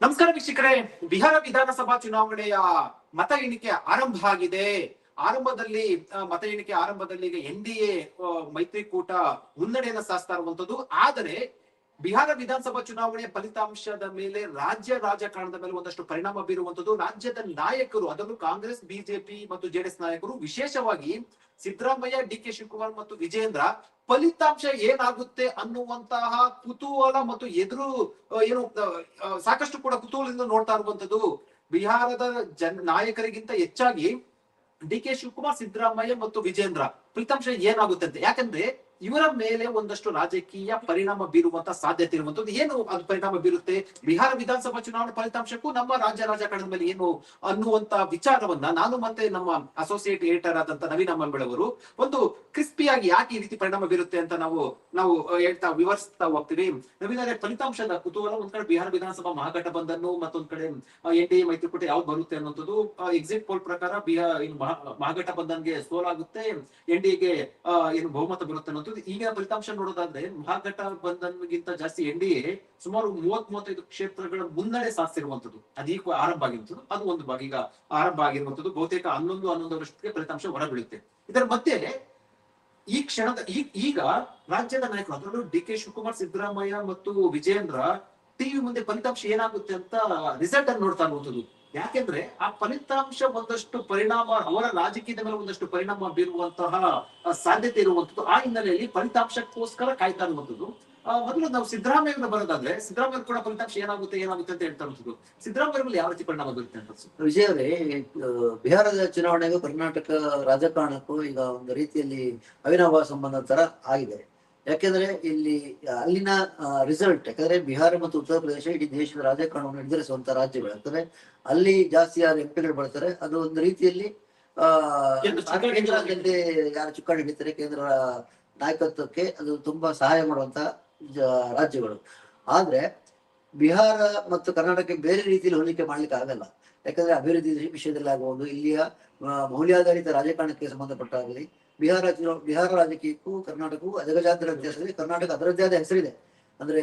ನಮಸ್ಕಾರ ವೀಕ್ಷಕರೇ. ಬಿಹಾರ ವಿಧಾನಸಭಾ ಚುನಾವಣೆಯ ಮತ ಎಣಿಕೆ ಆರಂಭ ಆಗಿದೆ. ಆರಂಭದಲ್ಲಿ ಮತ ಎಣಿಕೆ ಆರಂಭದಲ್ಲಿ ಈಗ ಎನ್ ಡಿ ಎ ಮೈತ್ರಿಕೂಟ ಮುನ್ನಡೆಯನ್ನು ಸಾಧಿಸ್ತಾ ಇರುವಂತದ್ದು ಆದರೆ ಬಿಹಾರ ವಿಧಾನಸಭಾ ಚುನಾವಣೆಯ ಫಲಿತಾಂಶದ ಮೇಲೆ ರಾಜ್ಯ ರಾಜಕಾರಣದ ಮೇಲೆ ಒಂದಷ್ಟು ಪರಿಣಾಮ ಬೀರುವಂತದ್ದು ರಾಜ್ಯದ ನಾಯಕರು ಅದರಲ್ಲೂ ಕಾಂಗ್ರೆಸ್, ಬಿಜೆಪಿ ಮತ್ತು ಜೆಡಿಎಸ್ ನಾಯಕರು ವಿಶೇಷವಾಗಿ ಸಿದ್ದರಾಮಯ್ಯ ಡಿ ಕೆ ಶಿವಕುಮಾರ್ ಮತ್ತು ವಿಜೇಂದ್ರ ಫಲಿತಾಂಶ ಏನಾಗುತ್ತೆ ಅನ್ನುವಂತಹ ಕುತೂಹಲ ಮತ್ತು ಎದುರು ಏನು ಸಾಕಷ್ಟು ಕೂಡ ಕುತೂಹಲದಿಂದ ನೋಡ್ತಾ ಇರುವಂತದ್ದು ಬಿಹಾರದ ಜನ ನಾಯಕರಿಗಿಂತ ಹೆಚ್ಚಾಗಿ ಡಿ ಕೆ ಶಿವಕುಮಾರ್, ಸಿದ್ದರಾಮಯ್ಯ ಮತ್ತು ವಿಜೇಂದ್ರ ಫಲಿತಾಂಶ ಏನಾಗುತ್ತೆ ಅಂತ. ಯಾಕಂದ್ರೆ ಇವರ ಮೇಲೆ ಒಂದಷ್ಟು ರಾಜಕೀಯ ಪರಿಣಾಮ ಬೀರುವಂತ ಸಾಧ್ಯತೆ ಇರುವಂತದ್ದು ಏನು ಅದು ಪರಿಣಾಮ ಬೀರುತ್ತೆ? ಬಿಹಾರ ವಿಧಾನಸಭಾ ಚುನಾವಣೆ ಫಲಿತಾಂಶಕ್ಕೂ ನಮ್ಮ ರಾಜ್ಯ ರಾಜಕಾರಣದ ಮೇಲೆ ಏನು ಅನ್ನುವಂತ ವಿಚಾರವನ್ನ ನಾನು ಮತ್ತೆ ನಮ್ಮ ಅಸೋಸಿಯೇಟ್ ಎಡಿಟರ್ ಆದಂತ ನವೀನ ಮಂಬಳವರು ಒಂದು ಕ್ರಿಸ್ಪಿಯಾಗಿ ಯಾಕೆ ಈ ರೀತಿ ಪರಿಣಾಮ ಬೀರುತ್ತೆ ಅಂತ ನಾವು ನಾವು ಹೇಳ್ತಾ ವಿವರಿಸ್ತಾ ಹೋಗ್ತೀವಿ. ನವೀನ ಫಲಿತಾಂಶದ ಕುತೂಹಲ ಒಂದ್ ಕಡೆ ಬಿಹಾರ ವಿಧಾನಸಭಾ ಮಹಾಗಠಬಂಧನ್ ಮತ್ತೊಂದ್ ಕಡೆ ಎನ್ ಡಿ ಎ ಮೈತ್ರಿಕೂಟ ಯಾವ್ದು ಬರುತ್ತೆ ಅನ್ನೋದು ಎಕ್ಸಿಟ್ ಪೋಲ್ ಪ್ರಕಾರ ಬಿಹಾರ್ ಮಹಾಗಠಬಂಧನ್ಗೆ ಸೋಲಾಗುತ್ತೆ. ಎನ್ ಡಿ ಎಗೆ ಏನು ಬಹುಮತ ಬರುತ್ತೆ ಅನ್ನೋದು ಈಗಿನ ಫಲಿತಾಂಶ ನೋಡೋದಾದ್ರೆ ಮಹಾಗಠಬಂಧನ್ಗಿಂತ ಜಾಸ್ತಿ ಎನ್ ಡಿ ಎ ಸುಮಾರು ಮೂವತ್ ಮೂವತ್ತೈದು ಕ್ಷೇತ್ರಗಳ ಮುನ್ನಡೆ ಸಾಧಿಸಿರುವಂತದ್ದು ಅದೀಗ ಆರಂಭ ಆಗಿರುವಂತದ್ದು ಅದು ಒಂದು ಭಾಗ. ಈಗ ಆರಂಭ ಆಗಿರುವಂತದ್ದು ಬಹುತೇಕ ಹನ್ನೊಂದು, ಹನ್ನೊಂದರಷ್ಟಕ್ಕೆ ಫಲಿತಾಂಶ ಹೊರಬೀಳುತ್ತೆ. ಇದರ ಮಧ್ಯೆ ಈ ಕ್ಷಣದ ಈಗ ರಾಜ್ಯದ ನಾಯಕರು, ಅದರಲ್ಲೂ ಡಿ ಕೆ ಶಿವಕುಮಾರ್, ಸಿದ್ದರಾಮಯ್ಯ ಮತ್ತು ವಿಜಯೇಂದ್ರ ಟಿವಿ ಮುಂದೆ ಫಲಿತಾಂಶ ಏನಾಗುತ್ತೆ ಅಂತ ರಿಸಲ್ಟ್ ಅನ್ನು ನೋಡ್ತಾ ಇರುವಂತದ್ದು ಯಾಕೆಂದ್ರೆ ಆ ಫಲಿತಾಂಶ ಒಂದಷ್ಟು ಪರಿಣಾಮ, ಅವರ ರಾಜಕೀಯದ ಮೇಲೆ ಒಂದಷ್ಟು ಪರಿಣಾಮ ಬೀರುವಂತಹ ಸಾಧ್ಯತೆ ಇರುವಂತದ್ದು ಆ ಹಿನ್ನೆಲೆಯಲ್ಲಿ ಫಲಿತಾಂಶಕ್ಕೋಸ್ಕರ ಕಾಯ್ತಾ ಇರುವಂತದ್ದು ಮೊದಲು ನಾವು ಸಿದ್ದರಾಮಯ್ಯ ಬರೋದಾದ್ರೆ ಸಿದ್ದರಾಮಯ್ಯ ಕೂಡ ಫಲಿತಾಂಶ ಏನಾಗುತ್ತೆ ಏನಾಗುತ್ತೆ ಅಂತ ಹೇಳ್ತಾ ಇರುವಂತದ್ದು ಸಿದ್ದರಾಮಯ್ಯ ಮೇಲೆ ಯಾವ ರೀತಿ ಪರಿಣಾಮ ಬೀರುತ್ತೆ ಅಂತ? ವಿಜಯ್ ಅವರೇ ಬಿಹಾರದ ಚುನಾವಣೆಗೂ ಕರ್ನಾಟಕ ರಾಜಕಾರಣಕ್ಕೂ ಈಗ ಒಂದು ರೀತಿಯಲ್ಲಿ ಅವಿನಾಭಾವ ಸಂಬಂಧ ತರ ಆಗಿದೆ. ಯಾಕೆಂದ್ರೆ ಇಲ್ಲಿ ಅಲ್ಲಿನ ರಿಸಲ್ಟ್ ಯಾಕಂದ್ರೆ ಬಿಹಾರ ಮತ್ತು ಉತ್ತರ ಪ್ರದೇಶ ಇಡೀ ದೇಶದ ರಾಜಕಾರಣವನ್ನು ನಿರ್ಧರಿಸುವಂತಹ ರಾಜ್ಯಗಳು. ಯಾಕಂದ್ರೆ ಅಲ್ಲಿ ಜಾಸ್ತಿ ಯಾರು ಎಂಪಿಗಳು ಬರ್ತಾರೆ. ಅದು ಒಂದು ರೀತಿಯಲ್ಲಿ ಆ ಯಾರು ಚುಕ್ಕಾಣಿ ಹಿಡಿತಾರೆ ಕೇಂದ್ರ ನಾಯಕತ್ವಕ್ಕೆ ಅದು ತುಂಬಾ ಸಹಾಯ ಮಾಡುವಂತ ರಾಜ್ಯಗಳು. ಆದ್ರೆ ಬಿಹಾರ ಮತ್ತು ಕರ್ನಾಟಕಕ್ಕೆ ಬೇರೆ ರೀತಿಯಲ್ಲಿ ಹೋಲಿಕೆ ಮಾಡ್ಲಿಕ್ಕೆ ಆಗಲ್ಲ. ಯಾಕಂದ್ರೆ ಅಭಿವೃದ್ಧಿ ವಿಷಯದಲ್ಲಿ ಆಗಬಹುದು ಇಲ್ಲಿಯ ಮೌಲ್ಯಾಧಾರಿತ ರಾಜಕಾರಣಕ್ಕೆ ಸಂಬಂಧಪಟ್ಟಾಗಲಿ ಬಿಹಾರ ಬಿಹಾರ ರಾಜಕೀಯಕ್ಕೂ ಕರ್ನಾಟಕಕ್ಕೂ ಅಜಗಜಾಂತರ ಹೆಸರಿದೆ ಕರ್ನಾಟಕ ಅದರದ್ದೇ ಆದ ಹೆಸರಿದೆ. ಅಂದ್ರೆ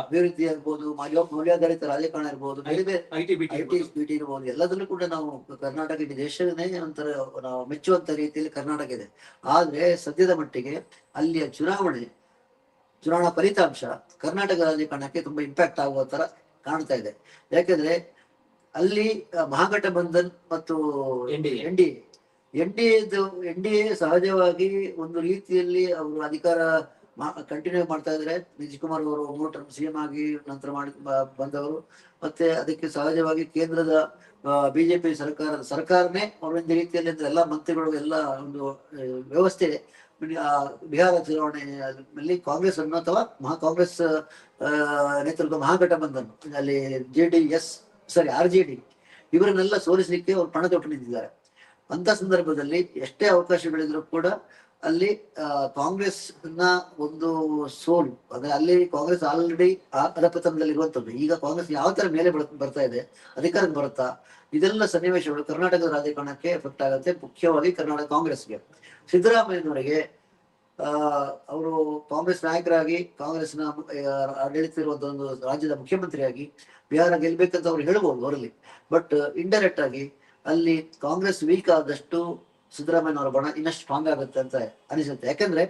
ಅಭಿವೃದ್ಧಿ ಇರ್ಬೋದು ಮೌಲ್ಯ- ಮೌಲ್ಯಾಧಾರಿತ ರಾಜಕಾರಣ ಇರ್ಬೋದು ಬಿಟಿ ಇರ್ಬೋದು ಎಲ್ಲದರಲ್ಲೂ ಕೂಡ ನಾವು ಕರ್ನಾಟಕ ಇಡೀ ದೇಶನೇ ಒಂಥರ ನಾವು ಮೆಚ್ಚುವಂತ ರೀತಿಯಲ್ಲಿ ಕರ್ನಾಟಕ ಇದೆ. ಆದ್ರೆ ಸದ್ಯದ ಮಟ್ಟಿಗೆ ಅಲ್ಲಿಯ ಚುನಾವಣೆ ಚುನಾವಣಾ ಫಲಿತಾಂಶ ಕರ್ನಾಟಕ ರಾಜಕಾರಣಕ್ಕೆ ತುಂಬಾ ಇಂಪ್ಯಾಕ್ಟ್ ಆಗುವ ತರ ಕಾಣ್ತಾ ಇದೆ. ಯಾಕಂದ್ರೆ ಅಲ್ಲಿ ಮಹಾಘಟಬಂಧನ್ ಮಹಾಗಠಬಂಧನ್ ಮತ್ತು N D N D D N D A ಸಹಜವಾಗಿ ಒಂದು ರೀತಿಯಲ್ಲಿ ಅವರು ಅಧಿಕಾರ ಕಂಟಿನ್ಯೂ ಮಾಡ್ತಾ ಇದ್ರೆ ನಿಜಕುಮಾರ್ ಕುಮಾರ್ ಅವರು ಮೂರು ಟರ್ಮ್ ಸಿಎಂ ಆಗಿ ನಂತರ ಮಾಡಿ ಬಂದವರು. ಮತ್ತೆ ಅದಕ್ಕೆ ಸಹಜವಾಗಿ ಕೇಂದ್ರದ ಬಿಜೆಪಿ ಸರ್ಕಾರ, ಸರ್ಕಾರನೇ ಅವರೊಂದು ರೀತಿಯಲ್ಲಿ ಅಂದ್ರೆ ಎಲ್ಲ ಮಂತ್ರಿಗಳು, ಎಲ್ಲ ಒಂದು ವ್ಯವಸ್ಥೆ ಬಿಹಾರ ಚುನಾವಣೆಯಲ್ಲಿ ಕಾಂಗ್ರೆಸ್ ಅನ್ನು ಅಥವಾ ಮಹಾ ಕಾಂಗ್ರೆಸ್ ನೇತೃತ್ವ ಮಹಾಗಠಬಂಧನ್ ಅಲ್ಲಿ J D S sorry R J D ಇವರನ್ನೆಲ್ಲ ಸೋಲಿಸಲಿಕ್ಕೆ ಅವರು ಪಣ ತೊಟ್ಟು ನಿಂತಿದ್ದಾರೆ. ಅಂತ ಸಂದರ್ಭದಲ್ಲಿ ಎಷ್ಟೇ ಅವಕಾಶಗಳಿದ್ರು ಕೂಡ ಅಲ್ಲಿ ಕಾಂಗ್ರೆಸ್ನ ಒಂದು ಸೋಲು, ಅಂದ್ರೆ ಅಲ್ಲಿ ಕಾಂಗ್ರೆಸ್ ಆಲ್ರೆಡಿ ಅಧಪತನದಲ್ಲಿ ಇರುವಂತದ್ದು. ಈಗ ಕಾಂಗ್ರೆಸ್ ಯಾವ ತರ ಮೇಲೆ ಬರ್- ಬರ್ತಾ ಇದೆ, ಅಧಿಕಾರಕ್ಕೆ ಬರುತ್ತಾ, ಇದೆಲ್ಲ ಸನ್ನಿವೇಶಗಳು ಕರ್ನಾಟಕದ ರಾಜಕಾರಣಕ್ಕೆ ಎಫೆಕ್ಟ್ ಆಗುತ್ತೆ, ಮುಖ್ಯವಾಗಿ ಕರ್ನಾಟಕ ಕಾಂಗ್ರೆಸ್ಗೆ. ಸಿದ್ದರಾಮಯ್ಯನವರಿಗೆ ಅವರು ಕಾಂಗ್ರೆಸ್ ನಾಯಕರಾಗಿ ಕಾಂಗ್ರೆಸ್ನ ಆಡಳಿತ ಇರುವಂತ ಒಂದು ರಾಜ್ಯದ ಮುಖ್ಯಮಂತ್ರಿಯಾಗಿ, ಬಿಹಾರ ಗೆಲ್ಬೇಕಂತ ಅವ್ರು ಹೇಳ್ಬೋದು ಅವರಲ್ಲಿ. ಬಟ್ ಇಂಡೈರೆಕ್ಟ್ ಆಗಿ ಅಲ್ಲಿ ಕಾಂಗ್ರೆಸ್ ವೀಕ್ ಆದಷ್ಟು ಸಿದ್ದರಾಮಯ್ಯನವರ ಬಣ ಇನ್ನಷ್ಟು ಸ್ಟ್ರಾಂಗ್ ಆಗುತ್ತೆ ಅಂತ ಅನಿಸುತ್ತೆ. ಯಾಕಂದ್ರೆ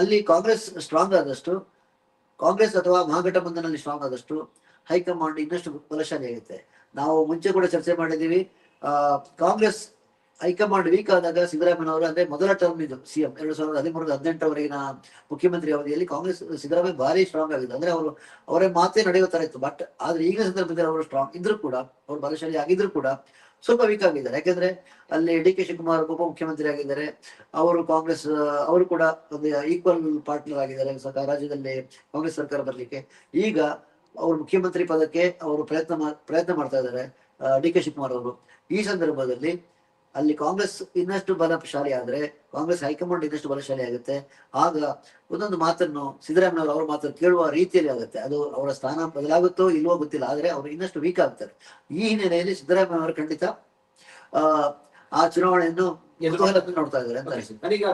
ಅಲ್ಲಿ ಕಾಂಗ್ರೆಸ್ ಸ್ಟ್ರಾಂಗ್ ಆದಷ್ಟು, ಕಾಂಗ್ರೆಸ್ ಅಥವಾ ಮಹಾಗಠಬಂಧನಲ್ಲಿ ಸ್ಟ್ರಾಂಗ್ ಆದಷ್ಟು ಹೈಕಮಾಂಡ್ ಇನ್ನಷ್ಟು ಬಲಶಾಲಿ ಆಗುತ್ತೆ. ನಾವು ಮುಂಚೆ ಕೂಡ ಚರ್ಚೆ ಮಾಡಿದೀವಿ ಕಾಂಗ್ರೆಸ್ ಹೈಕಮಾಂಡ್ ವೀಕ್ ಆದಾಗ ಸಿದ್ದರಾಮಯ್ಯನವರು ಅಂದ್ರೆ ಮೊದಲ ಟರ್ಮ್ ಇದು ಸಿಎಂ ಎರಡ್ ಸಾವಿರದ ಹದಿಮೂರು ಹದಿನೆಂಟರವರೆಗಿನ ಮುಖ್ಯಮಂತ್ರಿ ಅವಧಿಯಲ್ಲಿ ಕಾಂಗ್ರೆಸ್, ಸಿದ್ದರಾಮಯ್ಯ ಭಾರಿ ಸ್ಟ್ರಾಂಗ್ ಆಗಿದೆ ಅಂದ್ರೆ ಅವರು, ಅವರೇ ಮಾತೇ ನಡೆಯೋ ತರ ಇತ್ತು. ಬಟ್ ಆದ್ರೆ ಈಗಿನ ಸಂದರ್ಭದಲ್ಲಿ ಅವರು ಸ್ಟ್ರಾಂಗ್ ಇದ್ರು ಕೂಡ, ಅವರು ಬಲಶಾಲಿ ಆಗಿದ್ರು ಕೂಡ ಸ್ವಲ್ಪ ವೀಕ್ ಆಗಿದ್ದಾರೆ ಯಾಕೆಂದ್ರೆ ಅಲ್ಲಿ ಡಿ ಕೆ ಶಿವಕುಮಾರ್ ಉಪ ಮುಖ್ಯಮಂತ್ರಿ ಆಗಿದ್ದಾರೆ. ಅವರು ಕಾಂಗ್ರೆಸ್, ಅವರು ಕೂಡ ಒಂದು ಈಕ್ವಲ್ ಪಾರ್ಟ್ನರ್ ಆಗಿದ್ದಾರೆ. ರಾಜ್ಯದಲ್ಲಿ ಕಾಂಗ್ರೆಸ್ ಸರ್ಕಾರ ಬರ್ಲಿಕ್ಕೆ. ಈಗ ಅವರು ಮುಖ್ಯಮಂತ್ರಿ ಪದಕ್ಕೆ ಅವರು ಪ್ರಯತ್ನ ಪ್ರಯತ್ನ ಮಾಡ್ತಾ ಇದ್ದಾರೆ ಡಿ ಕೆ ಶಿವಕುಮಾರ್ ಅವರು. ಈ ಸಂದರ್ಭದಲ್ಲಿ ಅಲ್ಲಿ ಕಾಂಗ್ರೆಸ್ ಇನ್ನಷ್ಟು ಬಲಶಾಲಿ ಆದ್ರೆ, ಕಾಂಗ್ರೆಸ್ ಹೈಕಮಾಂಡ್ ಇನ್ನಷ್ಟು ಬಲಶಾಲಿ ಆಗುತ್ತೆ. ಆಗ ಒಂದೊಂದು ಮಾತನ್ನು ಸಿದ್ದರಾಮಯ್ಯ ಅವರ ಮಾತನ್ನು ಕೇಳುವ ರೀತಿಯಲ್ಲಿ ಆಗುತ್ತೆ. ಅದು ಅವರ ಸ್ಥಾನ ಬದಲಾಗುತ್ತೋ ಇಲ್ವೋ ಗೊತ್ತಿಲ್ಲ, ಆದ್ರೆ ಅವರು ಇನ್ನಷ್ಟು ವೀಕ್ ಆಗ್ತಾರೆ. ಈ ಹಿನ್ನೆಲೆಯಲ್ಲಿ ಸಿದ್ದರಾಮಯ್ಯ ಅವರು ಖಂಡಿತ, ಆ ಆ ಚುನಾವಣೆಯನ್ನು ಎದುರು- ನೋಡ್ತಾ ಇದ್ದಾರೆ ಅಂತ Okay. ಅನಿಸುತ್ತೆ. ನನಗೆ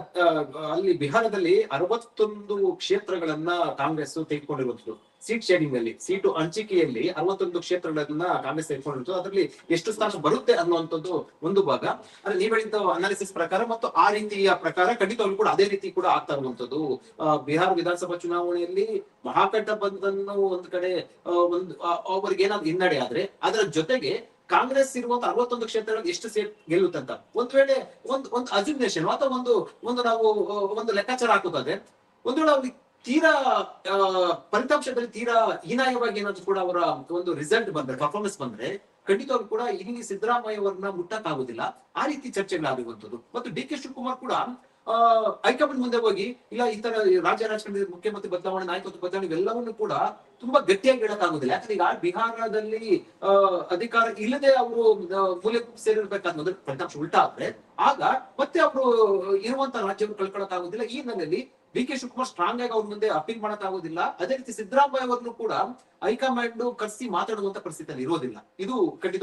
ಅಲ್ಲಿ ಬಿಹಾರದಲ್ಲಿ ಅರವತ್ತೊಂದು ಕ್ಷೇತ್ರಗಳನ್ನ ಕಾಂಗ್ರೆಸ್ ತೆಗೆದುಕೊಂಡಿರುವುದು ಸೀಟ್ ಶೇರಿಂಗ್ ಅಲ್ಲಿ ಸೀಟು ಹಂಚಿಕೆಯಲ್ಲಿ ಅರವತ್ತೊಂದು ಕ್ಷೇತ್ರಗಳನ್ನ ಕಾಂಗ್ರೆಸ್ ತೆಗೆದುಕೊಂಡಿರುವುದು ಅದರಲ್ಲಿ ಎಷ್ಟು ಸ್ಥಾನ ಬರುತ್ತೆ ಅನ್ನುವಂಥದ್ದು ಒಂದು ಭಾಗ. ಅಂದ್ರೆ ನೀವು ಹೇಳಿದ ಅನಾಲಿಸಿಸ್ ಪ್ರಕಾರ ಮತ್ತು ಆ ರೀತಿಯ ಪ್ರಕಾರ ಖಂಡಿತವಾಗ್ಲೂ ಕೂಡ ಅದೇ ರೀತಿ ಕೂಡ ಆಗ್ತಾ ಇರುವಂತದ್ದು ಬಿಹಾರ ವಿಧಾನಸಭಾ ಚುನಾವಣೆಯಲ್ಲಿ ಮಹಾಗಠಬಂಧನ್ ಒಂದ್ ಕಡೆ ಒಂದು ಅವ್ರಿಗೆ ಏನಾದ್ರು ಹಿನ್ನಡೆ ಆದ್ರೆ ಅದರ ಜೊತೆಗೆ ಕಾಂಗ್ರೆಸ್ ಇರುವಂತ ಅರವತ್ತೊಂದು ಕ್ಷೇತ್ರಗಳಲ್ಲಿ ಎಷ್ಟು ಸೀಟ್ ಗೆಲ್ಲುತ್ತಂತ ಒಂದ್ ವೇಳೆ ಒಂದ್, ಒಂದು ಅಜುಮಿನೇಷನ್ ಅಥವಾ ಒಂದು ಒಂದು ನಾವು, ಒಂದು ಲೆಕ್ಕಾಚಾರ ಹಾಕೋದಾದ್ರೆ, ಒಂದ್ ವೇಳೆ ಅವ್ರಿಗೆ ತೀರಾ ಫಲಿತಾಂಶದಲ್ಲಿ ತೀರಾ ಹೀನಾಯವಾಗಿ ಏನಾದ್ರು ಕೂಡ ಅವರ ಒಂದು ರಿಸಲ್ಟ್ ಬಂದ್ರೆ ಪರ್ಫಾರ್ಮೆನ್ಸ್ ಬಂದ್ರೆ ಖಂಡಿತವ್ರು ಕೂಡ ಇಲ್ಲಿ ಸಿದ್ದರಾಮಯ್ಯ ಅವರನ್ನ ಮುಟ್ಟಕ್ಕಾಗುದಿಲ್ಲ. ಆ ರೀತಿ ಚರ್ಚೆಗಳಾಗಿರುವಂತದ್ದು ಮತ್ತು ಡಿ ಕೆ ಶಿವಕುಮಾರ್ ಕೂಡ ಆ, ಹೈಕಮಾಂಡ್ ಮುಂದೆ ಹೋಗಿ, ಇಲ್ಲ, ಈ ತರ ರಾಜ್ಯ ರಾಜಕಾರಣದ ಮುಖ್ಯಮಂತ್ರಿ ಬದಲಾವಣೆ ನಾಯಕತ್ವ ಬದಲಾವಣೆ ಇವೆಲ್ಲವನ್ನು ಕೂಡ ತುಂಬಾ ಗಟ್ಟಿಯಾಗಿ ಹೇಳಕ್ಕಾಗುದಿಲ್ಲ ಯಾಕಂದ್ರೆ ಈಗ ಬಿಹಾರದಲ್ಲಿ ಅಧಿಕಾರ ಇಲ್ಲದೆ ಅವರು ಮೂಲೆ ಸೇರಿರ್ಬೇಕಾದ ಮೊದಲು ಫಲಿತಾಂಶ ಉಲ್ಟಾ ಆದ್ರೆ, ಆಗ ಮತ್ತೆ ಅವರು ಇರುವಂತ ರಾಜ್ಯವನ್ನು ಕಳ್ಕೊಳಕ್ಕಾಗುದಿಲ್ಲ ಈ ಹಿನ್ನೆಲೆಯಲ್ಲಿ ಡಿ ಕೆ ಶಿವಕುಮಾರ್ ಸ್ಟ್ರಾಂಗ್ ಆಗಿ ಅವ್ರ ಮುಂದೆ ಅಪೀಲ್ ಮಾಡಕ್ಕಾಗೋದಿಲ್ಲ ಅದೇ ರೀತಿ ಸಿದ್ದರಾಮಯ್ಯ ಅವರನ್ನು ಕೂಡ ಹೈಕಮಾಂಡ್ ಕರೆಸಿ ಮಾತಾಡುವಂತ ಪರಿಸ್ಥಿತಿಯಲ್ಲಿ ಇರೋದಿಲ್ಲ. ಇದು ಖಂಡಿತ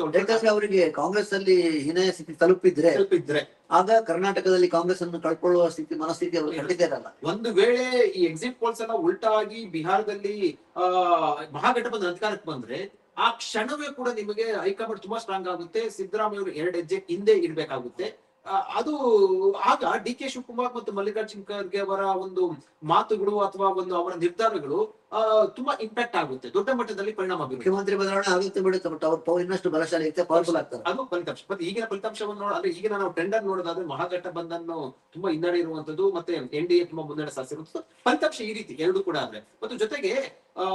ಅವರಿಗೆ ಕಾಂಗ್ರೆಸ್ ಅಲ್ಲಿ ಹೀನಾಯ ಸ್ಥಿತಿ ತಲುಪಿದ್ರೆ ತಲುಪಿದ್ರೆ. ಆಗ ಕರ್ನಾಟಕದಲ್ಲಿ ಕಾಂಗ್ರೆಸ್ ಅನ್ನು ಕಳ್ಕೊಳ್ಳುವ ಸ್ಥಿತಿ ಮನಸ್ಥಿತಿ ಅವರು ಖಂಡಿತ ಇರಲ್ಲ ಒಂದು ವೇಳೆ ಈ ಎಕ್ಸಿಟ್ ಪೋಲ್ಸ್ ಎಲ್ಲ ಉಲ್ಟಾಗಿ ಬಿಹಾರದಲ್ಲಿ ಆ ಮಹಾಗಠಬಂಧನ ಅಧಿಕಾರಕ್ಕೆ ಬಂದ್ರೆ ಆ ಕ್ಷಣವೇ ಕೂಡ ನಿಮಗೆ ಹೈಕಮಾಂಡ್ ತುಂಬಾ ಸ್ಟ್ರಾಂಗ್ ಆಗುತ್ತೆ. ಸಿದ್ದರಾಮಯ್ಯ ಅವರು ಎರಡು ಹೆಜ್ಜೆ ಹಿಂದೆ ಇಡ್ಬೇಕಾಗುತ್ತೆ ಆ, ಅದು ಆಗ ಡಿ ಕೆ ಶಿವಕುಮಾರ್ ಮತ್ತು ಮಲ್ಲಿಕಾರ್ಜುನ್ ಖರ್ಗೆ ಅವರ ಒಂದು ಮಾತುಗಳು ಅಥವಾ ಒಂದು ಅವರ ನಿರ್ಧಾರಗಳು ತುಂಬಾ ಇಂಪ್ಯಾಕ್ಟ್ ಆಗುತ್ತೆ. ದೊಡ್ಡ ಮಟ್ಟದಲ್ಲಿ ಪರಿಣಾಮ ಮುಖ್ಯಮಂತ್ರಿ ಬದಲಾವಣೆ ಆಗುತ್ತೆ ಬಿಡುತ್ತೆ ಬಟ್ ಅವ್ರ ಪವರ್ ಇನ್ನಷ್ಟು ಬಲಶಾಲಿ ಇರುತ್ತೆ ಪವರ್ಫುಲ್ ಆಗ್ತಾರೆ. ಅದು ಫಲಿತಾಂಶ. ಮತ್ತೆ ಈಗಿನ ಫಲಿತಾಂಶವನ್ನು ನೋಡ ಅಂದ್ರೆ ಈಗಿನ ನಾವು ಟೆಂಡರ್ ನೋಡೋದಾದ್ರೆ ಮಹಾಗಠಬಂಧನ್ ತುಂಬಾ ಹಿನ್ನಡೆ ಇರುವಂತದ್ದು ಮತ್ತೆ ಎನ್ ಡಿ ಎ ತುಂಬಾ ಮುನ್ನಡೆ ಸಾಧಿಸಿರುವಂತದ್ದು ಫಲಿತಾಂಶ ಈ ರೀತಿ ಎರಡು ಕೂಡ ಆದ್ರೆ. ಮತ್ತು ಜೊತೆಗೆ ಆ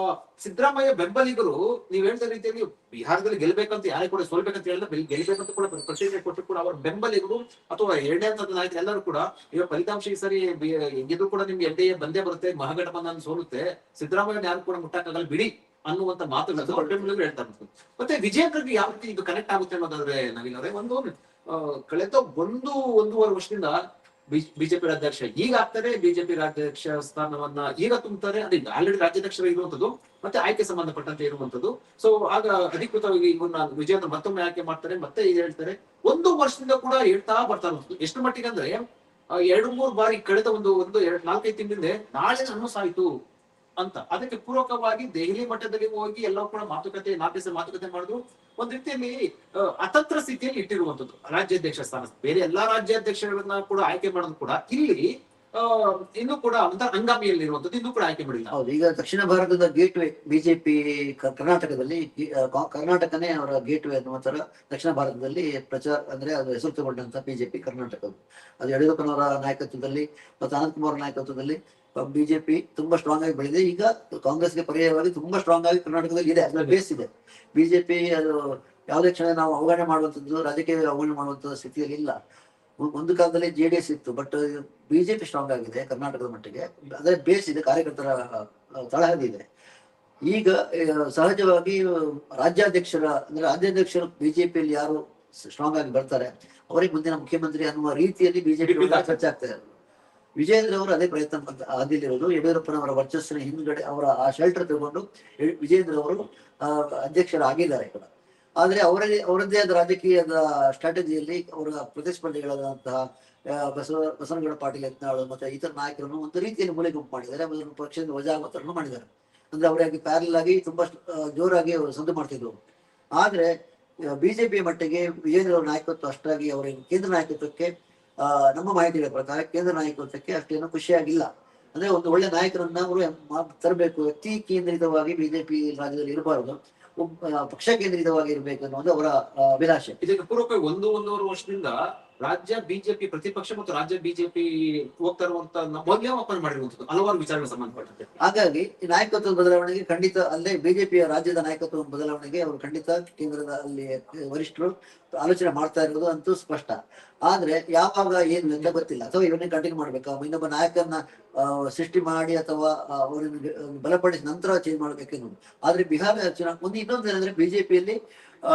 ಸಿದ್ದರಾಮಯ್ಯ ಬೆಂಬಲಿಗರು ನೀವ್ ಹೇಳಿದ ರೀತಿಯಲ್ಲಿ ಬಿಹಾರದಲ್ಲಿ ಗೆಲ್ಬೇಕಂತ ಯಾರೇ ಕೂಡ ಸೋಲ್ಬೇಕಂತ ಹೇಳಿದ್ರೆ ಗೆಲ್ಬೇಕಂತ ಕೂಡ ಪ್ರತಿಜ್ಞೆ ಕೊಟ್ಟರು ಕೂಡ ಅವರ ಬೆಂಬಲಿಗರು. ಅಥವಾ ಎರಡನೇ ಹಂತದ ನಾಯಕರು ಎಲ್ಲರೂ ಕೂಡ ಇವಾಗ ಫಲಿತಾಂಶ ಈ ಸರಿ ಹೆಂಗಿದ್ರು ಕೂಡ ನಿಮ್ಗೆ ಎನ್ ಡಿ ಎ ಬಂದೇ ಬರುತ್ತೆ ಮಹಾಗಠಬಂಧನ್ ಸೋಲುತ್ತೆ. ಸಿದ್ದರಾಮಯ್ಯ ಯಾರು ಕೂಡ ಮುಟ್ಟಕ್ಕಾಗಲ್ಲ ಬಿಡಿ ಅನ್ನುವಂತ ಮಾತುಗಳನ್ನು ಅವ್ರ ಹೇಳ್ತಾ ಇರ್ತದೆ ಮತ್ತೆ ವಿಜಯಕರ್ಗೆ ಯಾವ ರೀತಿ ಇದು ಕನೆಕ್ಟ್ ಆಗುತ್ತೆ ಅನ್ನೋದಾದ್ರೆ ನವೀನ್ ಒಂದು ಆ, ಕಳೆದ ಒಂದು ಒಂದೂವರೆ ವರ್ಷದಿಂದ ಬಿಜೆಪಿ ರಾಜ್ಯಾಧ್ಯಕ್ಷ ಈಗ ಆಗ್ತಾರೆ ಬಿಜೆಪಿ ರಾಜ್ಯಾಧ್ಯಕ್ಷ ಸ್ಥಾನವನ್ನ ಈಗ ತುಂಬುತ್ತಾರೆ ಅದೇ ಆಲ್ರೆಡಿ ರಾಜ್ಯಾಧ್ಯಕ್ಷರು ಇರುವಂತದ್ದು ಮತ್ತೆ ಆಯ್ಕೆ ಸಂಬಂಧಪಟ್ಟಂತೆ ಇರುವಂತದ್ದು ಸೊ ಆಗ ಅಧಿಕೃತವಾಗಿ ಇವನ್ನ ವಿಜಯನ ಮತ್ತೊಮ್ಮೆ ಆಯ್ಕೆ ಮಾಡ್ತಾರೆ ಮತ್ತೆ ಈಗ ಹೇಳ್ತಾರೆ. ಒಂದು ವರ್ಷದಿಂದ ಕೂಡ ಹೇಳ್ತಾ ಬರ್ತಾ ಇರುವಂತದ್ದು ಎಷ್ಟು ಮಟ್ಟಿಗೆ ಅಂದ್ರೆ ಎರಡು ಮೂರು ಬಾರಿ ಕಳೆದ ಒಂದು ಒಂದು ಎರಡ್ ನಾಲ್ಕೈದು ತಿಂಗಳಿಂದ ನಾಳೆ ಅನೌನ್ಸ್ ಆಯ್ತು ಅಂತ. ಅದಕ್ಕೆ ಪೂರಕವಾಗಿ ದೆಹಲಿ ಮಟ್ಟದಲ್ಲಿ ಹೋಗಿ ಎಲ್ಲರೂ ಕೂಡ ಮಾತುಕತೆ ನಾಲ್ಕು ಮಾತುಕತೆ ಮಾಡುದು ಒಂದ್ ರೀತಿಯಲ್ಲಿ ಅತಂತ್ರ ಸ್ಥಿತಿಯಲ್ಲಿ ಇಟ್ಟಿರುವಂತದ್ದು ರಾಜ್ಯಾಧ್ಯಕ್ಷ ಸ್ಥಾನ. ಬೇರೆ ಎಲ್ಲಾ ರಾಜ್ಯಾಧ್ಯಕ್ಷರನ್ನ ಕೂಡ ಆಯ್ಕೆ ಮಾಡೋದು ಕೂಡ ಇಲ್ಲಿ ಇನ್ನೂ ಕೂಡ ಅಂತ ಹಂಗಾಮಿಯಲ್ಲಿ ಇರುವಂತದ್ದು ಇನ್ನೂ ಕೂಡ ಆಯ್ಕೆ ಮಾಡಿಲ್ಲ. ಹೌದು, ಈಗ ದಕ್ಷಿಣ ಭಾರತದ ಗೇಟ್ ವೇ ಬಿಜೆಪಿ ಕರ್ನಾಟಕದಲ್ಲಿ ಕರ್ನಾಟಕನೇ ಅವರ ಗೇಟ್ ವೇ ಅನ್ನುವ ತರ ದಕ್ಷಿಣ ಭಾರತದಲ್ಲಿ ಪ್ರಚಾರ ಅಂದ್ರೆ ಅದು ಹೆಸರು ತಗೊಂಡಂತ ಬಿಜೆಪಿ ಕರ್ನಾಟಕದ್ದು. ಅದು ಯಡಿಯೂರಪ್ಪನವರ ನಾಯಕತ್ವದಲ್ಲಿ ಮತ್ತು ಅನಂತಕುಮಾರ್ ನಾಯಕತ್ವದಲ್ಲಿ ಬಿಜೆಪಿ ತುಂಬಾ ಸ್ಟ್ರಾಂಗ್ ಆಗಿ ಬೆಳೆದಿದೆ. ಈಗ ಕಾಂಗ್ರೆಸ್ಗೆ ಪರ್ಯಾಯವಾಗಿ ತುಂಬಾ ಸ್ಟ್ರಾಂಗ್ ಆಗಿ ಕರ್ನಾಟಕದಲ್ಲಿ ಇದೆ. ಅದರ ಬೇಸ್ ಇದೆ. ಬಿಜೆಪಿ ಅದು ಯಾವುದೇ ಕ್ಷಣ ನಾವು ಅವಗಣನೆ ಮಾಡುವಂಥದ್ದು ರಾಜಕೀಯ ಅವಗಣನೆ ಮಾಡುವಂತ ಸ್ಥಿತಿಯಲ್ಲಿ ಇಲ್ಲ. ಒಂದು ಕಾಲದಲ್ಲಿ ಜೆ ಡಿ ಎಸ್ ಇತ್ತು ಬಟ್ ಬಿಜೆಪಿ ಸ್ಟ್ರಾಂಗ್ ಆಗಿದೆ ಕರ್ನಾಟಕದ ಮಟ್ಟಿಗೆ. ಅದೇ ಬೇಸ್ ಇದೆ ಕಾರ್ಯಕರ್ತರ ತಳಹದಿದೆ ತಳಹದಿ ಇದೆ. ಈಗ ಸಹಜವಾಗಿ ರಾಜ್ಯಾಧ್ಯಕ್ಷರ ಅಂದ್ರೆ ರಾಜ್ಯಾಧ್ಯಕ್ಷರು ಬಿಜೆಪಿಯಲ್ಲಿ ಯಾರು ಸ್ಟ್ರಾಂಗ್ ಆಗಿ ಬರ್ತಾರೆ ಅವರಿಗೆ ಮುಂದಿನ ಮುಖ್ಯಮಂತ್ರಿ ಅನ್ನುವ ರೀತಿಯಲ್ಲಿ ಬಿಜೆಪಿ ಚರ್ಚೆ ಆಗ್ತಾ ಇದೆ ವಿಜಯೇಂದ್ರ ಅವರು ಅದೇ ಪ್ರಯತ್ನ ಆದಿಲಿರೋದು ಯಡಿಯೂರಪ್ಪನವರ ವರ್ಚಸ್ಸಿನ ಹಿಂದ್ಗಡೆ ಅವರ ಆ ಶೆಲ್ಟರ್ ತಗೊಂಡು ವಿಜೇಂದ್ರ ವಿಜಯೇಂದ್ರ ಅವರು ಅಧ್ಯಕ್ಷರಾಗಿದ್ದಾರೆ. ಕೂಡ ಆದ್ರೆ ಅವರಲ್ಲಿ, ಅವರದ್ದೇ ಆದ ರಾಜಕೀಯದ ಸ್ಟ್ರಾಟಜಿಯಲ್ಲಿ ಅವರ ಪ್ರತಿಸ್ಪರ್ಧಿಗಳಾದಂತಹ ಬಸವ, ಬಸವನಗೌಡ ಪಾಟೀಲ್ ಯತ್ನಾಳು ಮತ್ತೆ ಇತರ ನಾಯಕರನ್ನು ಒಂದು ರೀತಿಯಲ್ಲಿ ಮೂಲೆ ಗುಂಪು ಮಾಡಿದ್ದಾರೆ. ಅದನ್ನು ಪಕ್ಷದ ವಜಾವತರನ್ನು ಮಾಡಿದ್ದಾರೆ. ಅಂದ್ರೆ ಅವರಾಗಿ ಪ್ಯಾರಲ್ ಆಗಿ ತುಂಬಾ ಜೋರಾಗಿ ಅವರು ಸಂದು ಮಾಡ್ತಿದ್ರು. ಆದ್ರೆ ಬಿಜೆಪಿ ಮಟ್ಟಿಗೆ ವಿಜೇಂದ್ರ ನಾಯಕತ್ವ ಅಷ್ಟಾಗಿ ಅವರ ಕೇಂದ್ರ ನಾಯಕತ್ವಕ್ಕೆ ನಮ್ಮ ಮಾಹಿತಿಗಳ ಪ್ರಕಾರ ಕೇಂದ್ರ ನಾಯಕತ್ವಕ್ಕೆ ಅಷ್ಟೇನು ಖುಷಿಯಾಗಿಲ್ಲ. ಅಂದ್ರೆ ಒಂದು ಒಳ್ಳೆ ನಾಯಕರನ್ನ ಅವರು ತರಬೇಕು ವ್ಯಕ್ತಿ ಕೇಂದ್ರಿತವಾಗಿ ಬಿಜೆಪಿ ರಾಜ್ಯದಲ್ಲಿ ಇರಬಾರದು. ಪಕ್ಷ ಕೇಂದ್ರಿತವಾಗಿ ಇರಬೇಕು ಅನ್ನೋದು ಅವರ ಅಭಿಲಾಷೆ. ಇದಕ್ಕೆ ಪೂರಕವಾಗಿ ಒಂದು ಒಂದೂವರೆ ವರ್ಷದಿಂದ ರಾಜ್ಯ ಬಿಜೆಪಿ, ಪ್ರತಿಪಕ್ಷ ಮತ್ತು ರಾಜ್ಯ ಬಿಜೆಪಿ ಹೋಗ್ತಾ ಇರುವಂತ ಮೌಲ್ಯಮಾಪನ ಮಾಡಿರುವಂತದ್ದು ಹಲವಾರು ವಿಚಾರಗಳು ಸಂಬಂಧಪಟ್ಟಂತೆ. ಹಾಗಾಗಿ ನಾಯಕತ್ವದ ಬದಲಾವಣೆಗೆ ಖಂಡಿತ ಅಲ್ಲೇ ಬಿಜೆಪಿಯ ರಾಜ್ಯದ ನಾಯಕತ್ವ ಬದಲಾವಣೆಗೆ ಅವರು ಖಂಡಿತ ಕೇಂದ್ರದ ಅಲ್ಲಿ ವರಿಷ್ಠರು ಆಲೋಚನೆ ಮಾಡ್ತಾ ಇರೋದು ಅಂತೂ ಸ್ಪಷ್ಟ. ಆದ್ರೆ ಯಾವಾಗ ಏನ್ ಅಂತ ಗೊತ್ತಿಲ್ಲ. ಅಥವಾ ಇವನ್ನೇ ಕಂಟಿನ್ಯೂ ಮಾಡ್ಬೇಕಾ. ಇನ್ನೊಬ್ಬ ನಾಯಕರನ್ನ ಸೃಷ್ಟಿ ಮಾಡಿ ಅಥವಾ ಅವರನ್ನು ಬಲಪಡಿಸಿ ನಂತರ ಚೇಂಜ್ ಮಾಡ್ಬೇಕು ಆದ್ರೆ ಬಿಹಾರ ಚುನಾವಣೆ ಒಂದು ಇನ್ನೊಂದು ಏನಂದ್ರೆ ಬಿಜೆಪಿಯಲ್ಲಿ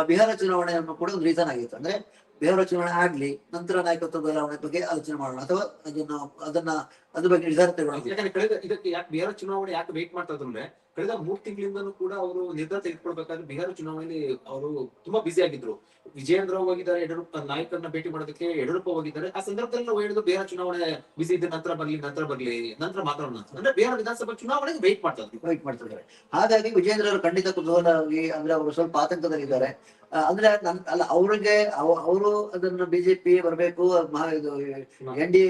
ಬಿಹಾರ ಚುನಾವಣೆಯನ್ನು ಕೂಡ ಒಂದು ರೀಸನ್ ಆಗಿತ್ತು. ಅಂದ್ರೆ ಬಿಹಾರ ಚುನಾವಣೆ ಆಗ್ಲಿ, ನಂತರ ನಾಯಕತ್ವ ಬದಲಾವಣೆ ಬಗ್ಗೆ ಆಲೋಚನೆ ಮಾಡೋಣ. ಅಥವಾ ಅದನ್ನ ಅದನ್ನ, ಅದ್ರ ಬಗ್ಗೆ ನಿರ್ಧಾರ ತಗೊಳ್ಳೋಣ ಯಾಕಂದ್ರೆ ಇದಕ್ಕೆ ಯಾಕೆ ಬೇರೆ ಚುನಾವಣೆ ಯಾಕೆ ವೇಟ್ ಮಾಡ್ತಾ ಇದ್ರು ಕಳೆದ ಮೂರ್ ತಿಂಗಳಿಂದನೂ ಕೂಡ ಅವರು ನಿರ್ಧಾರ ತೆಗೆದುಕೊಳ್ಬೇಕಾದ್ರೆ ಬಿಹಾರ ಚುನಾವಣೆಯಲ್ಲಿ ಅವರು ತುಂಬಾ ಬ್ಯುಸಿ ಆಗಿದ್ರು. ವಿಜಯೇಂದ್ರ ಹೋಗಿದ್ದಾರೆ, ಯಡಿಯೂರಪ್ಪ, ನಾಯಕರನ್ನ ಭೇಟಿ ಮಾಡೋದಕ್ಕೆ ಯಡಿಯೂರಪ್ಪ ಹೋಗಿದ್ದಾರೆ. ಆ ಸಂದರ್ಭದಲ್ಲಿ ನಾವು ಹೇಳಿದ್ರು ಬಿಹಾರ ಚುನಾವಣೆ ಬಿಸಿ ಇದ್ದ ನಂತರ ಬರ್ಲಿ ನಂತರ ಬರ್ಲಿ, ನಂತರ ಮಾತ್ರ. ಅಂದ್ರೆ ಬಿಹಾರ ವಿಧಾನಸಭಾ ಚುನಾವಣೆಗೆ ವೇಟ್ ಮಾಡ್ತಾ ಇದ್ರು ವೈಟ್ ಮಾಡ್ತಿದ್ದಾರೆ ಹಾಗಾಗಿ ವಿಜೇಂದ್ರ ಅವರು ಖಂಡಿತ ಕುತೂಹಲವಾಗಿ ಅಂದ್ರೆ ಅವರು ಸ್ವಲ್ಪ ಆತಂಕದಲ್ಲಿದ್ದಾರೆ. ಅಂದ್ರೆ ನನ್, ಅಲ್ಲ, ಅವ್ರಿಗೆ ಅವರು ಅದನ್ನ ಬಿಜೆಪಿ ಬರಬೇಕು ಎನ್ ಡಿ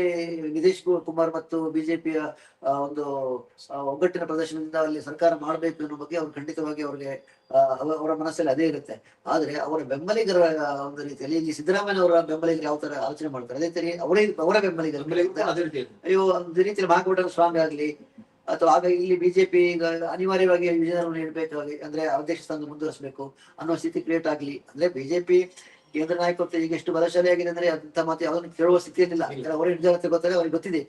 ನಿತೀಶ್ ಕುಮಾರ್ ಮತ್ತು ಬಿಜೆಪಿಯ ಒಂದು ಒಗ್ಗಟ್ಟಿನ ಪ್ರದರ್ಶನದಿಂದ ಅಲ್ಲಿ ಸರ್ಕಾರ ಮಾಡಬೇಕು ಅನ್ನೋ ಬಗ್ಗೆ ಅವ್ರು ಖಂಡಿತವಾಗಿ ಅವ್ರಿಗೆ ಅವರ ಮನಸ್ಸಲ್ಲಿ ಅದೇ ಇರುತ್ತೆ. ಆದ್ರೆ ಅವರ ಬೆಂಬಲಿಗರ ಒಂದು ರೀತಿಯಲ್ಲಿ ಇಲ್ಲಿ ಸಿದ್ದರಾಮಯ್ಯ ಅವರ ಬೆಂಬಲಿಗರು ಯಾವ ತರ ಆಲೋಚನೆ ಮಾಡ್ತಾರೆ? ಅದೇ ತರ ಅವರೇ ಅವರ ಬೆಂಬಲಿಗರು. ಅಯ್ಯೋ ಒಂದು ರೀತಿಯಲ್ಲಿ ಮಹಾಗೌಡರ ಸ್ವಾಮಿ ಆಗ್ಲಿ ಅಥವಾ ಆಗ ಇಲ್ಲಿ ಬಿಜೆಪಿ ಈಗ ಅನಿವಾರ್ಯವಾಗಿ ವಿಜಯನಗರ ನೀಡಬೇಕಾಗಿ ಅಂದ್ರೆ ಅಧ್ಯಕ್ಷ ಸ್ಥಾನ ಮುಂದುವರಿಸಬೇಕು ಅನ್ನೋ ಸ್ಥಿತಿ ಕ್ರಿಯೇಟ್ ಆಗ್ಲಿ. ಅಂದ್ರೆ ಬಿಜೆಪಿ ಕೇಂದ್ರ ನಾಯಕತ್ವ ಈಗ ಎಷ್ಟು ಬಲಶಾಲಿ ಆಗಿದೆ ಅಂದ್ರೆ ಅಂತ ಮಾತು ಯಾವುದನ್ನು ಕೇಳುವ ಸ್ಥಿತಿಯಲ್ಲಿಲ್ಲ. ಯಾಕಂದ್ರೆ ಅವರ ನಿರ್ಧಾರ ತಗೋತಾರೆ ಅವ್ರಿಗೆ ಗೊತ್ತಿದೆ.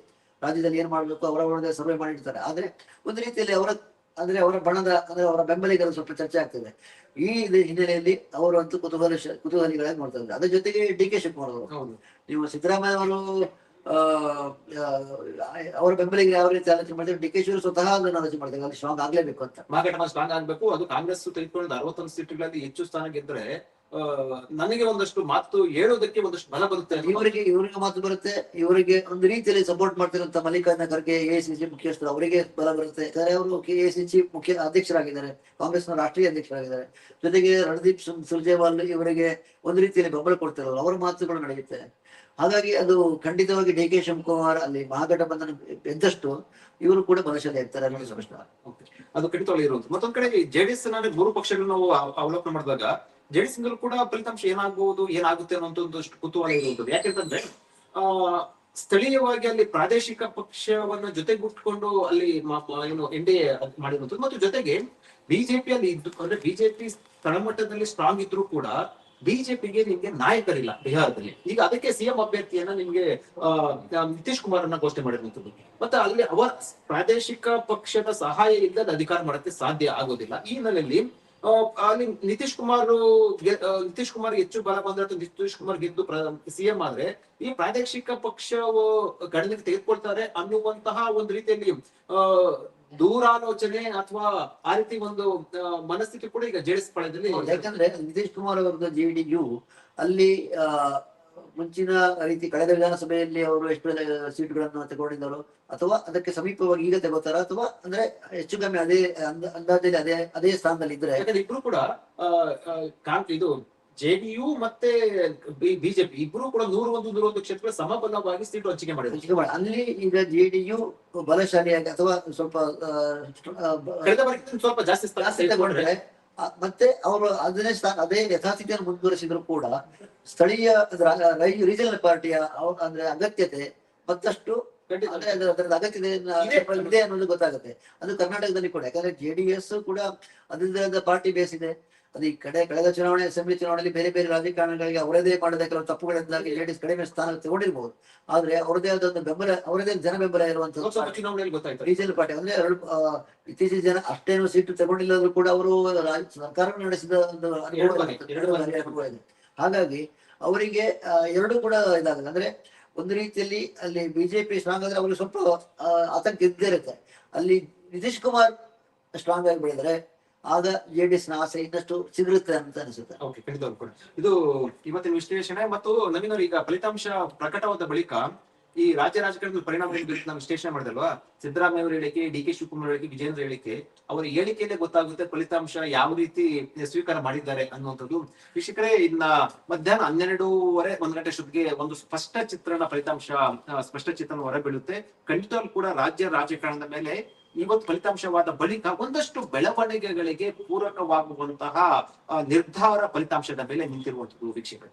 ರಾಜ್ಯದಲ್ಲಿ ಏನ್ ಮಾಡ್ಬೇಕು ಅವರವರದೇ ಸರ್ವೆ ಮಾಡಿರ್ತಾರೆ. ಆದ್ರೆ ಒಂದು ರೀತಿಯಲ್ಲಿ ಅವರ ಅಂದ್ರೆ ಅವರ ಬಣದ ಅಂದ್ರೆ ಅವರ ಬೆಂಬಲಿಗರು ಸ್ವಲ್ಪ ಚರ್ಚೆ ಆಗ್ತದೆ. ಈ ಹಿನ್ನೆಲೆಯಲ್ಲಿ ಅವರು ಅಂತೂ ಕುತೂಹಲ ಕುತೂಹಲಿಗಳಾಗಿ ನೋಡ್ತಾ ಇದ್ದಾರೆ. ಅದ್ರ ಜೊತೆಗೆ ಡಿ ಕೆ ಶಿವಕುಮಾರ್ ಅವರು. ಹೌದು. ನೀವು ಸಿದ್ದರಾಮಯ್ಯ ಅವರು ಆ, ಅವರ ಬೆಂಬಲಿಗೆ ಯಾವ ರೀತಿ ಆಲೋಚನೆ ಮಾಡಿದ್ರೆ ಡಿ ಕೆ ಶಿವರು ಸ್ವತಃ ಅದನ್ನು ಆಲೋಚನೆ ಮಾಡ್ತಾರೆ. ಅಲ್ಲಿ ಸ್ಟ್ರಾಂಗ್ ಆಗ್ಲೇಬೇಕು ಅಂತ. ಮಾರ್ಕೆಟ್ ಸ್ಟ್ರಾಂಗ್ ಆಗ್ಬೇಕು. ಅದು ಕಾಂಗ್ರೆಸ್ ತೆಗೆದುಕೊಂಡ ಅರವತ್ತೊಂದು ಸೀಟ್ಗಳಲ್ಲಿ ಹೆಚ್ಚು ಸ್ಥಾನ ಗೆದ್ರೆ ನನಗೆ ಒಂದಷ್ಟು ಮಾತು ಹೇಳೋದಕ್ಕೆ ಒಂದಷ್ಟು ಬಲ ಬರುತ್ತೆ ಇವರಿಗೆ ಇವರಿಗೆ ಮಾತು ಬರುತ್ತೆ. ಇವರಿಗೆ ಒಂದು ರೀತಿಯಲ್ಲಿ support ಮಾಡ್ತಿರುವಂತ Mallikarjuna Kharge A C C ಮುಖ್ಯಸ್ಥರು ಅವರಿಗೆ ಬಲ ಬರುತ್ತೆ. ಯಾಕಂದ್ರೆ ಅವರು ಎ ಸಿ ಸಿ ಮುಖ್ಯ ಅಧ್ಯಕ್ಷರಾಗಿದ್ದಾರೆ. ಕಾಂಗ್ರೆಸ್ನ ರಾಷ್ಟ್ರೀಯ ಅಧ್ಯಕ್ಷರಾಗಿದ್ದಾರೆ. ಜೊತೆಗೆ ರಣದೀಪ್ ಸಿಂಗ್ ಸುರ್ಜೇವಾಲ್ ಇವರಿಗೆ ಒಂದು ರೀತಿಯಲ್ಲಿ ಬೆಂಬಲ ಕೊಡ್ತಿರೋರು ಅವರ ಮಾತುಗಳು ನಡೆಯುತ್ತೆ. ಹಾಗಾಗಿ ಅದು ಖಂಡಿತವಾಗಿ ಡಿ ಕೆ ಶಿವಕುಮಾರ್ ಅಲ್ಲಿ ಮಹಾಗಠಬಂಧನ ಎದ್ದಷ್ಟು ಇವರು ಕೂಡ ಬಲಶಾಲಿ ಇರ್ತಾರೆ ಅನ್ನೋದು ಸ್ಪಷ್ಟ. ಅದು ಖಂಡಿತವಾಗಿ ಇರುವುದು ಮತ್ತೊಂದ್ ಕಡೆ ಜೆಡಿಎಸ್ ಮೂರು ಪಕ್ಷಗಳನ್ನ ನಾವು ಅವಲೋಕನ ಮಾಡಿದಾಗ ಜೆಡಿಎಸ್ ಕೂಡ ಫಲಿತಾಂಶ ಏನಾಗಬಹುದು ಏನಾಗುತ್ತೆ ಅನ್ನೋ ಒಂದಷ್ಟು ಕುತೂಹಲ ಇರುವಂತದ್ದು ಯಾಕೆಂತಂದ್ರೆ, ಆ, ಸ್ಥಳೀಯವಾಗಿ ಅಲ್ಲಿ ಪ್ರಾದೇಶಿಕ ಪಕ್ಷವನ್ನ ಜೊತೆಗೂಟ್ಕೊಂಡು ಅಲ್ಲಿ ಏನು ಎನ್ ಡಿ ಎ ಮಾಡಿರುವಂತದ್ದು ಮತ್ತು ಜೊತೆಗೆ ಬಿಜೆಪಿ ಅಲ್ಲಿ ಇದ್ದು, ಅಂದ್ರೆ ಬಿಜೆಪಿ ತಳಮಟ್ಟದಲ್ಲಿ ಸ್ಟ್ರಾಂಗ್ ಇದ್ರು ಕೂಡ ಬಿಜೆಪಿಗೆ ನಿಮ್ಗೆ ನಾಯಕರಿಲ್ಲ ಬಿಹಾರದಲ್ಲಿ. ಈಗ ಅದಕ್ಕೆ ಸಿಎಂ ಅಭ್ಯರ್ಥಿಯನ್ನ ನಿಮ್ಗೆ ನಿತೀಶ್ ಕುಮಾರ್ ಅನ್ನ ಘೋಷಣೆ ಮಾಡಿರುವಂತದ್ದು ಮತ್ತೆ ಅಲ್ಲಿ ಅವರ ಪ್ರಾದೇಶಿಕ ಪಕ್ಷದ ಸಹಾಯ ಇಲ್ಲದ ಅಧಿಕಾರ ಮಾಡಕ್ಕೆ ಸಾಧ್ಯ ಆಗೋದಿಲ್ಲ. ಈ ಹಿನ್ನೆಲೆಯಲ್ಲಿ ಅಲ್ಲಿ ನಿತೀಶ್ ಕುಮಾರ್ ನಿತೀಶ್ ಕುಮಾರ್ ಹೆಚ್ಚು ಬಲ ಬಂದ್ರೆ ಅಥವಾ ನಿತೀಶ್ ಕುಮಾರ್ ಗೆದ್ದು ಸಿಎಂ ಆದ್ರೆ ಈ ಪ್ರಾದೇಶಿಕ ಪಕ್ಷವು ಗಣನೆಗೆ ತೆಗೆದುಕೊಳ್ತಾರೆ ಅನ್ನುವಂತಹ ಒಂದು ರೀತಿಯಲ್ಲಿ ದೂರಾಲೋಚನೆ ಅಥವಾ ಆ ರೀತಿ ಒಂದು ಮನಸ್ಥಿತಿ ಕೂಡ ಈಗ ಜೆಡಿಎಸ್ ಪಾಳ್ಯದಲ್ಲಿ ಯಾಕಂದ್ರೆ ನಿತೀಶ್ ಕುಮಾರ್ ಅವರದ ಜೆ ಡಿ ಯು ಅಲ್ಲಿ ಮುಂಚಿನ ರೀತಿ ಕಳೆದ ವಿಧಾನಸಭೆಯಲ್ಲಿ ಅವರು ಎಷ್ಟು ಸೀಟ್ಗಳನ್ನು ತಗೊಂಡಿದ್ದರು ಅಥವಾ ಅದಕ್ಕೆ ಸಮೀಪವಾಗಿ ಈಗ ತಗೋತಾರ ಅಥವಾ ಅಂದ್ರೆ ಹೆಚ್ಚು ಕಮ್ಮಿ ಅದೇ ಅಂದ- ಅಂದಾಜಲ್ಲಿ ಅದೇ ಅದೇ ಸ್ಥಾನದಲ್ಲಿ ಇದ್ರೆ ಯಾಕಂದ್ರೆ ಇಬ್ರು ಕೂಡ ಇದು ಜೆಡಿಯು ಮತ್ತೆ ಬಿಜೆಪಿ ಇಬ್ರು ಕೂಡ ನೂರ ಒಂದು ನೂರ ಒಂದು ಕ್ಷೇತ್ರ ಸಮಬಲವಾಗಿ ಸೀಟು ಹಂಚಿಕೆ ಮಾಡಿದ್ರು. ಅಲ್ಲಿ ಈಗ ಜೆಡಿಯು ಬಲಶಾಲಿಯಾಗಿ ಅಥವಾ ಸ್ವಲ್ಪ ಸ್ವಲ್ಪ ಜಾಸ್ತಿ ತಗೊಂಡ್ರೆ ಮತ್ತೆ ಅವರು ಅದನ್ನೇ ಸ್ಥಾನ ಅದೇ ಯಥಾಸ್ಥಿತಿಯನ್ನು ಮುಂದುವರಿಸಿದ್ರು ಕೂಡ ಸ್ಥಳೀಯ ರೀಜನಲ್ ಪಾರ್ಟಿಯ ಅಂದ್ರೆ ಅಗತ್ಯತೆ ಮತ್ತಷ್ಟು. ಅಂದ್ರೆ ಅಗತ್ಯತೆ ಇದೆ. ಇದೆ ಅನ್ನೋದು ಗೊತ್ತಾಗುತ್ತೆ ಅದು ಕರ್ನಾಟಕದಲ್ಲಿ ಕೂಡ ಯಾಕಂದ್ರೆ ಜೆಡಿಎಸ್ ಕೂಡ ಅದರಿಂದ ಪಾರ್ಟಿ ಬೇಸ್ ಇದೆ ಅದು ಈ ಕಡೆ ಕಳೆದ ಚುನಾವಣೆ ಅಸೆಂಬ್ಲಿ ಚುನಾವಣೆಯಲ್ಲಿ ಬೇರೆ ಬೇರೆ ರಾಜಕಾರಣಗಳಿಗೆ ಅವರದೇ ಮಾಡಿದ ಕೆಲವು ತಪ್ಪುಗಳಿಂದಾಗಿ ಜೆಡಿಎಸ್ ಕಡಿಮೆ ಸ್ಥಾನ ತಗೊಂಡಿರ್ಬೋದು. ಆದ್ರೆ ಅವರದೇ ಆದ ಬೆಂಬಲ ಅವರದೇ ಜನ ಬೆಂಬಲ ಇರುವಂತದ್ದು ಬಿಜೆಪಿ ಗೊತ್ತಾಯ್ತು. ರೀಜನಲ್ ಪಾರ್ಟಿ ಅಂದ್ರೆ ಎರಡು ಇತ್ತೀಚಿನ ಜನ ಅಷ್ಟೇನು ಸೀಟು ತಗೊಂಡಿಲ್ಲದ್ರು ಕೂಡ ಅವರು ಸರ್ಕಾರ ನಡೆಸಿದ ಒಂದು ಅನುಭವ. ಹಾಗಾಗಿ ಅವರಿಗೆ ಎರಡು ಕೂಡ ಇದಾಗಲ್ಲ. ಅಂದ್ರೆ ಒಂದು ರೀತಿಯಲ್ಲಿ ಅಲ್ಲಿ ಬಿಜೆಪಿ ಸ್ಟ್ರಾಂಗ್ ಆದ್ರೆ ಅವ್ರಿಗೆ ಸ್ವಲ್ಪ ಆತಂಕ ಇದ್ದೇ ಇರುತ್ತೆ. ಅಲ್ಲಿ ನಿತೀಶ್ ಕುಮಾರ್ ಸ್ಟ್ರಾಂಗ್ ಆಗಿ ಬೆಳೆದ್ರೆ ಆಗ ಜೆಡಿಎಸ್ನ ಆಸೆ ಇನ್ನಷ್ಟು ಸಿಗುತ್ತೆ ಅಂತ ಅನಿಸುತ್ತೆ. ಓಕೆ ಇದು ಇವತ್ತಿನ ವಿಶ್ಲೇಷಣೆ ಮತ್ತು ನವೀನರು ಈಗ ಫಲಿತಾಂಶ ಪ್ರಕಟವಾದ ಬಳಿಕ ಈ ರಾಜ್ಯ ರಾಜಕಾರಣದ ಪರಿಣಾಮ ನಾವು ವಿಶ್ಲೇಷಣೆ ಮಾಡಿದಲ್ವಾ? ಸಿದ್ದರಾಮಯ್ಯ ಅವರ ಹೇಳಿಕೆ, ಡಿ ಕೆ ಶಿವಕುಮಾರ್ ಹೇಳಿಕೆ ವಿಜೇಂದ್ರ ಹೇಳಿಕೆ, ಅವರ ಹೇಳಿಕೆಯಲ್ಲೇ ಗೊತ್ತಾಗುತ್ತೆ ಫಲಿತಾಂಶ ಯಾವ ರೀತಿ ಸ್ವೀಕಾರ ಮಾಡಿದ್ದಾರೆ ಅನ್ನುವಂಥದ್ದು. ವೀಕ್ಷಕರೇ, ಇನ್ನ ಮಧ್ಯಾಹ್ನ ಹನ್ನೆರಡೂವರೆ, ಒಂದ್ ಗಂಟೆ ಅಷ್ಟೊತ್ತಿಗೆ ಒಂದು ಸ್ಪಷ್ಟ ಚಿತ್ರಣ, ಫಲಿತಾಂಶ ಸ್ಪಷ್ಟ ಚಿತ್ರಣ ಹೊರಬೀಳುತ್ತೆ. ಖಂಡಿತವಾಗ್ಲೂ ಕೂಡ ರಾಜ್ಯ ರಾಜಕಾರಣದ ಮೇಲೆ ಇವತ್ತು ಫಲಿತಾಂಶವಾದ ಬಳಿಕ ಒಂದಷ್ಟು ಬೆಳವಣಿಗೆಗಳಿಗೆ ಪೂರಕವಾಗುವಂತಹ ನಿರ್ಧಾರ ಫಲಿತಾಂಶದ ಮೇಲೆ ನಿಂತಿರುವಂತದ್ದು ವೀಕ್ಷಕರು.